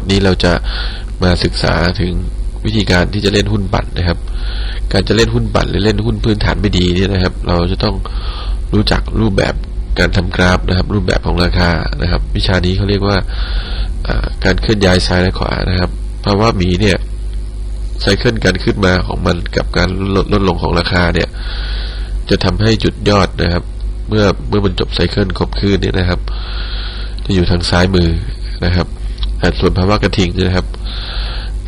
ทนี้เราจะมาศึกษาถึงวิธีการที่จะเล่นหุ้นปั่นนะครับ การจะเล่นหุ้นปั่นหรือเล่นหุ้นพื้นฐานไม่ดีเนี่ยนะครับ เราจะต้องรู้จักรูปแบบการทำกราฟนะครับ รูปแบบของราคานะครับ วิชานี้เขาเรียกว่าการเคลื่อนย้ายซ้ายและขวานะครับ เพราะว่ามีเนี่ยไซเคิลการขึ้นมาของมันกับการลดลดลงของราคาเนี่ย จะทำให้จุดยอดนะครับ เมื่อเมื่อมันจบไซเคิลครบคืนเนี่ยนะครับ จะอยู่ทางซ้ายมือนะครับ ส่วนภาวะกระทิงนะครับ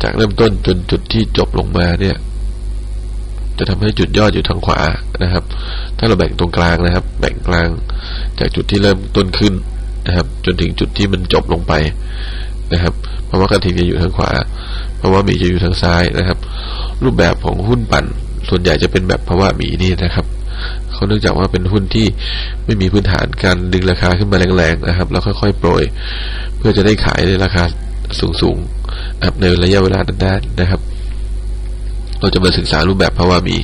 จากเริ่มต้นจนจุดที่จบลงมาเนี่ย จะทำให้จุดยอดอยู่ทางขวานะครับ ถ้าเราแบ่งตรงกลางนะครับ แบ่งกลาง จากจุดที่เริ่มต้นขึ้นนะครับ จนถึงจุดที่มันจบลงไปนะครับเพราว่ากระทิงจะอยู่ทางขวาเพราว่ามีจะอยู่ทางซ้ายนะครับ รูปแบบของหุ้นปั่น ส่วนใหญ่จะเป็นแบบภาวะหมีนี่นะครับ เขาเนื่องจากว่าเป็นหุ้นที่ไม่มีพื้นฐานการดึงราคาขึ้นมาแรงๆนะครับ แล้วค่อยๆโปรย เพื่อจะได้ขายในราคาสูงๆในระยะเวลานานๆนะครับเราจะมาศึกษารูปแบบภาวะมี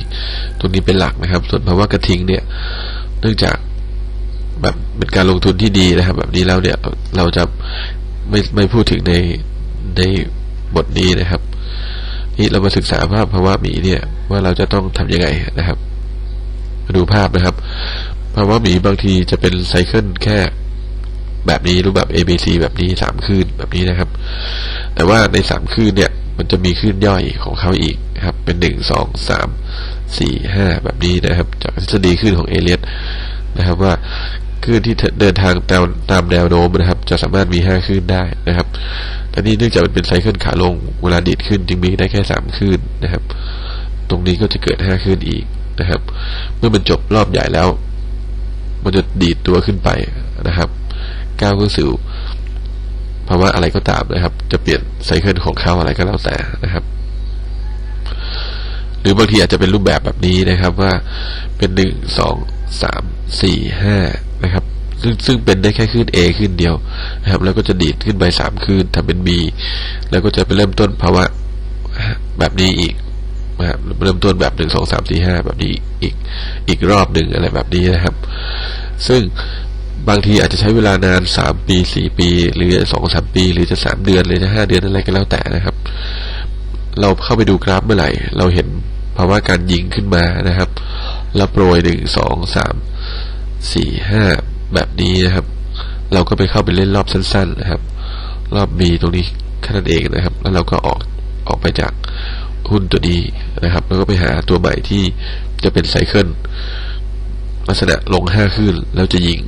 ตรงนี้เป็นหลักนะครับ ส่วนภาวะกระทิงเนี่ย เนื่องจากแบบเป็นการลงทุนที่ดีนะครับ แบบนี้แล้วเนี่ยเราจะไม่ไม่พูดถึงในในบทนี้นะครับ นี่เรามาศึกษาภาพภาวะมีเนี่ย ว่าเราจะต้องทํำยังไงนะครับ มาดูภาพนะครับภาวะหมีบางทีจะเป็นไซเคิลแค่แบบนี้รูปแบบ A B C แบบนี้สามคลื่นแบบนี้นะครับ แต่ว่าในสามคลื่นเนี่ย มันจะมีคลื่นย่อยของเขาอีกครับ เป็นหนึ่งสองสามสี่ห้าแบบนี้นะครับ จากทฤษฎีคลื่นของเอเลียตนะครับว่าคลื่นที่เดินทางตามตามแนวโน้มนะครับ จะสามารถมีห้าคลื่นได้นะครับแต่นี่เนื่องจากมันเป็นไซเคิลขาลงเวลาดีดขึ้นจึงมีได้แค่สามคลื่นนะครับ ตรงนี้ก็จะเกิดห้าคลื่นอีก นะครับ เมื่อมันจบรอบใหญ่แล้ว มันจะดีดตัวขึ้นไปนะครับก้าวขึ้นสู่ภาวะอะไรก็ตามนะครับ จะเปลี่ยนไซเคิลของเขาอะไรก็แล้วแต่นะครับ หรือบางทีอาจจะเป็นรูปแบบแบบนี้นะครับว่าเป็นหนึ่งสองสามสี่ห้านะครับซึ่งซึ่งเป็นได้แค่ขึ้น A ขึ้นเดียวนะครับ แล้วก็จะดีดขึ้นไปสามขึ้นทำเป็น B แล้วก็จะไปเริ่มต้นภาวะแบบนี้อีก นะครับเริ่มต้นแบบหนึ่งสองสามสี่ห้าแบบนี้อีกอีกรอบหนึ่งอะไรแบบนี้นะครับ ซึ่งบางทีอาจจะใช้เวลานานสามปีสี่ปี หรือสองสามปี หรือจะสามเดือนหรือจะห้าเดือนอะไรก็แล้วแต่นะครับ เราเข้าไปดูกราฟเมื่อไหร่ เราเห็นภาวะการยิงขึ้นมานะครับแล้วโปรยหนึ่งสองสามสี่ห้าแบบนี้นะครับ เราก็ไปเข้าไปเล่นรอบสั้น ๆ นะครับ รอบบีตรงนี้แค่นั้นเองนะครับ แล้วเราก็ออกออกไปจากหุ้นตัวนี้ นะครับ แล้วก็ไปหาตัวใหม่ที่จะเป็นไซเคิลลักษณะลงห้าขึ้นแล้วจะยิง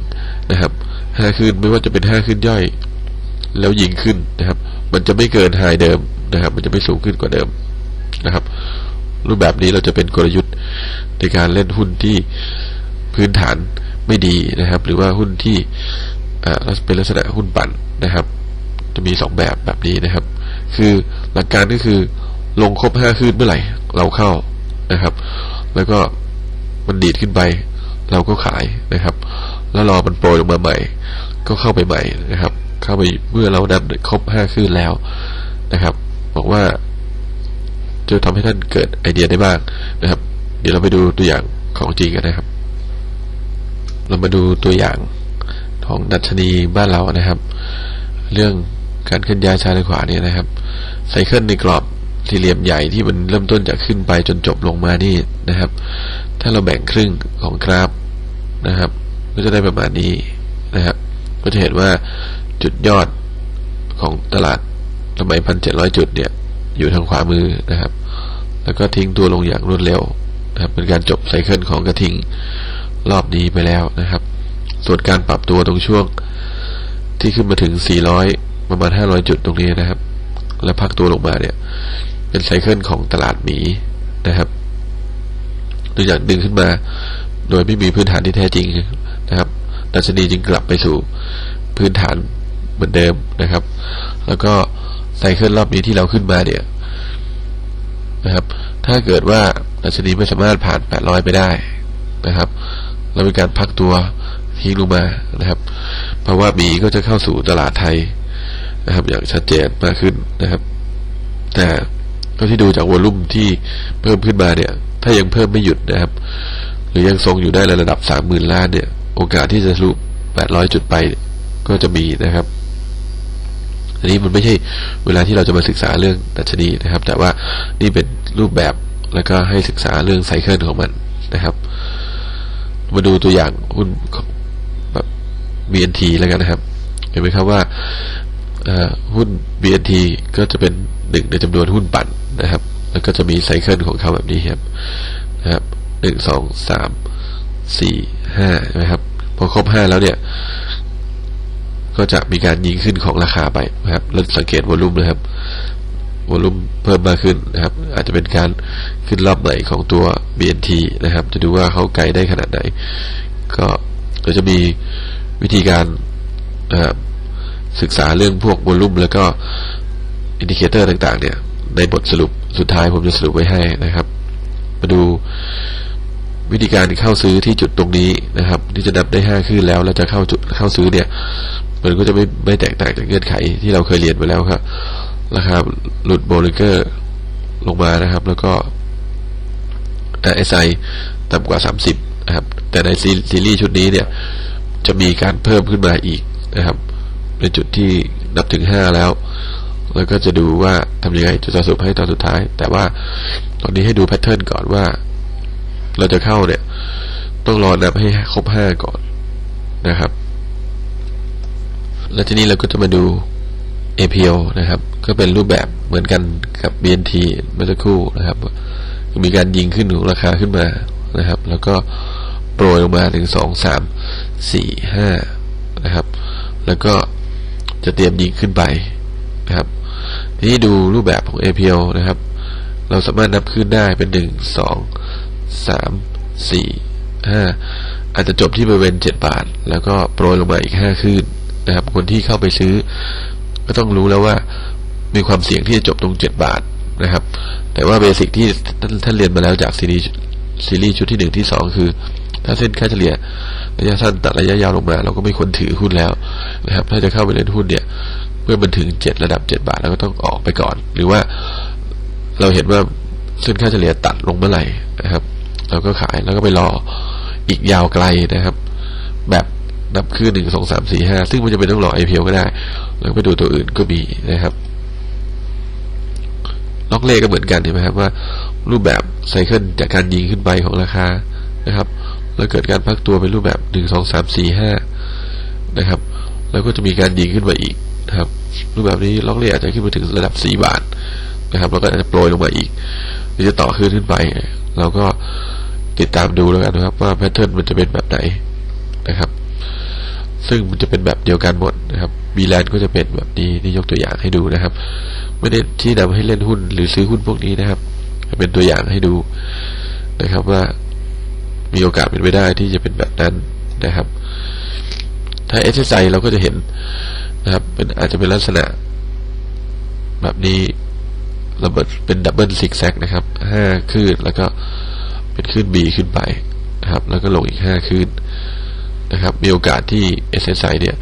นะครับห้าขึ้นไม่ว่าจะเป็นห้าขึ้นย่อย แล้วยิงขึ้นนะครับ มันจะไม่เกินไฮเดิมนะครับ มันจะไม่สูงขึ้นกว่าเดิมนะครับ รูปแบบนี้เราจะเป็นกลยุทธ์ในการเล่นหุ้นที่พื้นฐานไม่ดีนะครับ หรือว่าหุ้นที่อ่าเป็นลักษณะหุ้นปั่นนะครับ จะมีสองแบบแบบนี้นะครับ คือหลักการก็คือ ลงครบห้าขึ้นเมื่อไหร่ เราเข้านะครับ แล้วก็มันดีดขึ้นไป เราก็ขายนะครับ แล้วรอมันโปรยลงมาใหม่ ก็เข้าไปใหม่นะครับ เข้าไปเมื่อเราดับครบห้าขึ้นแล้วนะครับ บอกว่าจะทำให้ท่านเกิดไอเดียได้บ้างนะครับ เดี๋ยวเราไปดูตัวอย่างของจริงกันนะครับ เรามาดูตัวอย่างของดัชนีบ้านเรานะครับ เรื่องการเคลื่อนย้ายซ้ายและขวาเนี่ยนะครับไซเคิลในกรอบ สี่เหลี่ยมใหญ่ที่มันเริ่มต้นจากขึ้นไปจนจบลงมานี่นะครับ ถ้าเราแบ่งครึ่งของกราฟนะครับ ก็จะได้ประมาณนี้นะครับ ก็จะเห็นว่าจุดยอดของตลาดสมัยพันเจ็ดร้อยจุดเนี่ย อยู่ทางขวามือนะครับ แล้วก็ทิ้งตัวลงอย่างรวดเร็วนะครับ เป็นการจบไซเคิลของกระทิงรอบนี้ไปแล้วนะครับ ส่วนการปรับตัวตรงช่วงที่ขึ้นมาถึง 400 ประมาณ 500 จุดตรงนี้นะครับ แล้วพักตัวลงมาเนี่ย เป็นไซเคิลของตลาดหมีนะครับตัวอย่างดึงขึ้นมา โดยไม่มีพื้นฐานที่แท้จริงนะครับดัชนีจึงกลับไปสู่พื้นฐานเหมือนเดิมนะครับ แล้วก็ไซเคิลรอบนี้ที่เราขึ้นมาเนี่ยนะครับ ถ้าเกิดว่าดัชนีไม่สามารถผ่าน 800 ไปได้นะครับเรามีการพักตัวทิ้งลงมานะครับ เพราะว่ามีก็จะเข้าสู่ตลาดไทยนะครับ อย่างชัดเจนมากขึ้นนะครับ แต่ ก็ที่ดูจากวอลุ่มที่เพิ่มขึ้นมาเนี่ย ถ้ายังเพิ่มไม่หยุดนะครับ หรือยังทรงอยู่ได้ระดับสามหมื่นล้านเนี่ย โอกาสที่จะทะลุแปดร้อยจุดไปก็จะมีนะครับ อันนี้มันไม่ใช่เวลาที่เราจะมาศึกษาเรื่องดัชนีนะครับ แต่ว่านี่เป็นรูปแบบแล้วก็ให้ศึกษาเรื่องไซเคิลของมันนะครับ มาดูตัวอย่างหุ้นแบบ BNT แล้วกันนะครับ เห็นไหมครับว่า หุ้น BNT ก็จะเป็นหนึ่งในจำนวนหุ้นปั่นนะครับ แล้วก็จะมีไซเคิลของเขาแบบนี้ครับนะครับหนึ่งสองสามสี่ห้านะครับพอครบห้าแล้วเนี่ย ก็จะมีการยิงขึ้นของราคาไปนะครับแล้วสังเกตวอลุ่มนะครับวอลุ่มเพิ่มมากขึ้นนะครับ อาจจะเป็นการขึ้นรอบใหม่ของตัว BNT นะครับ จะดูว่าเขาไกลได้ขนาดไหน ก็ก็จะมีวิธีการนะครับ ศึกษาเรื่องพวกวอลุ่มแล้วก็อินดิเคเตอร์ต่าง ๆ เนี่ย ในบทสรุปสุดท้ายผมจะสรุปไว้ให้นะครับ มาดูวิธีการเข้าซื้อที่จุดตรงนี้นะครับ ที่จะนับได้ห้าขึ้นแล้วเราจะเข้าจุดเข้าซื้อเนี่ย มันก็จะไม่ไม่แตกต่างจากเงื่อนไขที่เราเคยเรียนไปแล้วครับราคาหลุดโบลิเกอร์ลงมานะครับ แล้วก็ RSI ต่ำกว่า 30 นะครับ แต่ในซีรีส์ชุดนี้เนี่ย จะมีการเพิ่มขึ้นมาอีกนะครับ ในจุดที่นับถึง5แล้ว แล้วก็จะดูว่าทำยังไงจะสรุปให้ตอนสุดท้าย แต่ว่าตอนนี้ให้ดูแพทเทิร์นก่อนว่า เราจะเข้าเนี่ย ต้องรอนับให้ครบ5ก่อนนะครับ แล้วทีนี้เราก็จะมาดู APO นะครับ ก็เป็นรูปแบบเหมือนกันกับ BNT เมื่อสักครู่นะครับ มีการยิงขึ้นของราคาขึ้นมานะครับ แล้วก็โปรยลงมาถึงสองสามสี่ห้านะครับ แล้วก็ จะเตรียมยิงขึ้นไปนะครับ ทีนี้ดูรูปแบบของ APO นะครับ เราสามารถนับขึ้นได้เป็นหนึ่งสองสามสี่ห้าอาจจะจบที่บริเวณเจ็ดบาท แล้วก็โปรยลงมาอีกห้าขึ้นนะครับ คนที่เข้าไปซื้อ ก็ต้องรู้แล้วว่ามีความเสี่ยงที่จะจบตรงเจ็ดบาทนะครับ แต่ว่าเบสิกที่ท่านเรียนมาแล้วจากซีรีส์ซีรีส์ชุดที่หนึ่งที่สองคือ ถ้าเส้นค่าเฉลี่ย ระยะสั้นตัดระยะยาวลงมา เราก็ไม่ควรถือหุ้นแล้วนะครับ ถ้าจะเข้าไปเล่นหุ้นเนี่ย เมื่อมันถึงเจ็ดระดับเจ็ดบาทเราก็ต้องออกไปก่อน หรือว่าเราเห็นว่าเส้นค่าเฉลี่ยตัดลงเมื่อไหร่นะครับ เราก็ขายแล้วก็ไปรออีกยาวไกลนะครับ แบบนับคือหนึ่งสองสามสี่ห้าซึ่งมันจะเป็นต้องรอไอพีก็ได้ แล้วไปดูตัวอื่นก็มีนะครับล็อกเลขก็เหมือนกันใช่ไหมครับว่ารูปแบบไซเคิลจากการยิงขึ้นไปของราคานะครับ แล้วเกิดการพักตัวเป็นรูปแบบหนึ่งสองสามสี่ห้านะครับ แล้วก็จะมีการยิงขึ้นไปอีกนะครับ รูปแบบนี้ล็อกเลขอาจจะขึ้นไปถึงระดับสี่บาทนะครับแล้วก็อาจจะโปรยลงมาอีกหรือจะต่อขึ้นขึ้นไป เราก็ติดตามดูแล้วกันนะครับ ว่าแพทเทิร์นมันจะเป็นแบบไหนนะครับ ซึ่งมันจะเป็นแบบเดียวกันหมดนะครับบีแลนก็จะเป็นแบบนี้นี่ยกตัวอย่างให้ดูนะครับ ไม่ได้ที่นำให้เล่นหุ้นหรือซื้อหุ้นพวกนี้นะครับเป็นตัวอย่างให้ดูนะครับว่า มีโอกาสเป็นไปได้ที่จะเป็นแบบนั้นนะครับ ถ้าเอสไอเราก็จะเห็นนะครับเป็นอาจจะเป็นลักษณะ แบบนี้ระเบิดเป็นดับเบิลซิกแซกนะครับห้าขึ้นแล้วก็เป็นขึ้น B ขึ้นไปนะครับ แล้วก็ลงอีกห้าขึ้นนะครับ มีโอกาสที่ SSI เนี่ย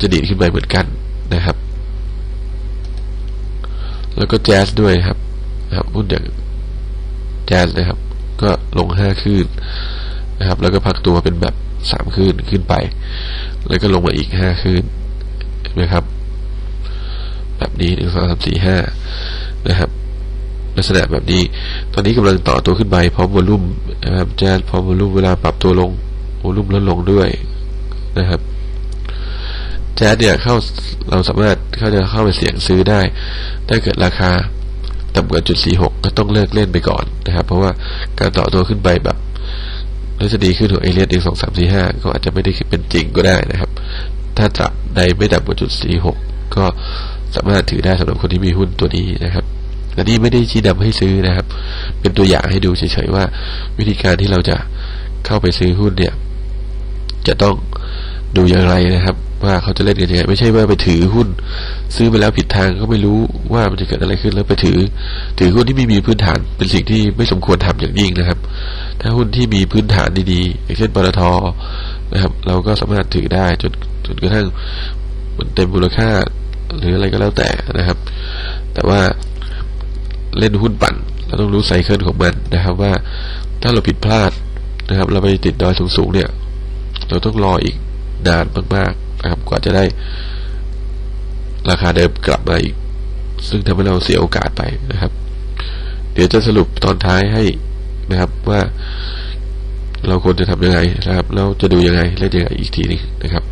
จะดีดขึ้นไปเหมือนกันนะครับ แล้วก็แจ๊สด้วยครับนะครับหุ้นอย่างแจ๊สนะครับ ก็ลงห้าคืนนะครับ แล้วก็พักตัวเป็นแบบสามคืนขึ้นไป แล้วก็ลงมาอีกห้าคืนนะครับ แบบนี้หนึ่งสองสามสี่ห้านะครับลักษณะแบบนี้ ตอนนี้กำลังต่อตัวขึ้นไปพร้อมวอลุ่มนะครับแจ๊สพร้อมวอลุ่มเวลาปรับตัวลงวอลุ่มลดลงด้วยนะครับแจ๊สเนี่ยเข้าเราสามารถเข้าจะเข้าไปเสี่ยงซื้อได้ ถ้าเกิดราคา ต่ำกว่าจุดสี่หกก็ต้องเลิกเล่นไปก่อนนะครับ เพราะว่าการต่อตัวขึ้นไปแบบทฤษฎีขึ้นของเอเลียนอีกสองสามสี่ห้าก็อาจจะไม่ได้เป็นจริงก็ได้นะครับ ถ้าจับใดไม่ต่ำกว่าจุดสี่หกก็สามารถถือได้สำหรับคนที่มีหุ้นตัวนี้นะครับอันนี้ไม่ได้ชี้นำให้ซื้อนะครับ เป็นตัวอย่างให้ดูเฉยๆว่า วิธีการที่เราจะเข้าไปซื้อหุ้นเนี่ย จะต้องดูอย่างไรนะครับ ว่าเขาจะเล่นกันยังไงไม่ใช่ว่าไปถือหุ้น ซื้อไปแล้วผิดทางก็ไม่รู้ว่ามันจะเกิดอะไรขึ้นแล้วไปถือ ถือหุ้นที่ไม่มีพื้นฐานเป็นสิ่งที่ไม่สมควรทำอย่างยิ่งนะครับ ถ้าหุ้นที่มีพื้นฐานดีๆอย่างเช่นปตทนะครับ เราก็สามารถถือได้จนจนกระทั่งมันเต็มมูลค่าหรืออะไรก็แล้วแต่นะครับ แต่ว่าเล่นหุ้นปั่นเราต้องรู้ไซเคิลของมันนะครับ ว่าถ้าเราผิดพลาดนะครับ เราไปติดดอยสูงๆเนี่ย เราต้องรออีกนานมากๆ นะครับกว่าจะได้ราคาเดิมกลับมาอีก ซึ่งทำให้เราเสียโอกาสไปนะครับ เดี๋ยวจะสรุปตอนท้ายให้นะครับว่าเราควรจะทำยังไงนะครับ เราจะดูยังไงเล่นยังไงอีกทีหนึงนะครับ